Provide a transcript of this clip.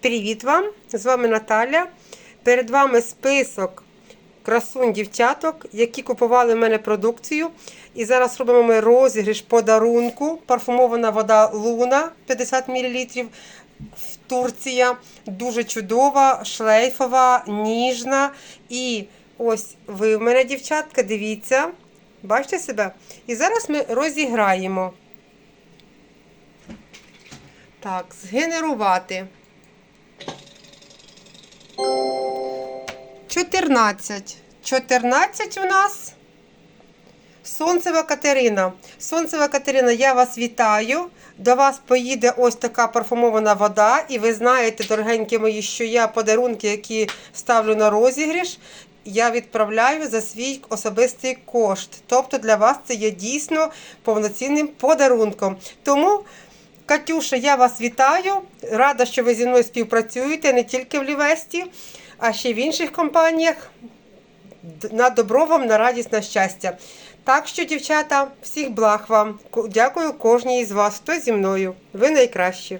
Привіт вам! З вами Наталя. Перед вами список красунь дівчаток, які купували в мене продукцію. І зараз робимо ми розіграш подарунку. Парфумована вода Луна 50 мл. Турція. Дуже чудова, шлейфова, ніжна. І ось ви в мене, дівчатка, дивіться. Бачите себе? І зараз ми розіграємо. Так, згенерувати. 14. 14 у нас. Сонцева Катерина. Сонцева Катерина, я вас вітаю. До вас поїде ось така парфумована вода. І ви знаєте, дорогенькі мої, що я подарунки, які ставлю на розіграш, я відправляю за свій особистий кошт. Тобто для вас це є дійсно повноцінним подарунком. Тому. Катюша, я вас вітаю. Рада, що ви зі мною співпрацюєте не тільки в Лівесті, а ще й в інших компаніях. На добро вам, на радість, на щастя. Так що, дівчата, всіх благ вам. Дякую кожній із вас, хто зі мною. Ви найкращі.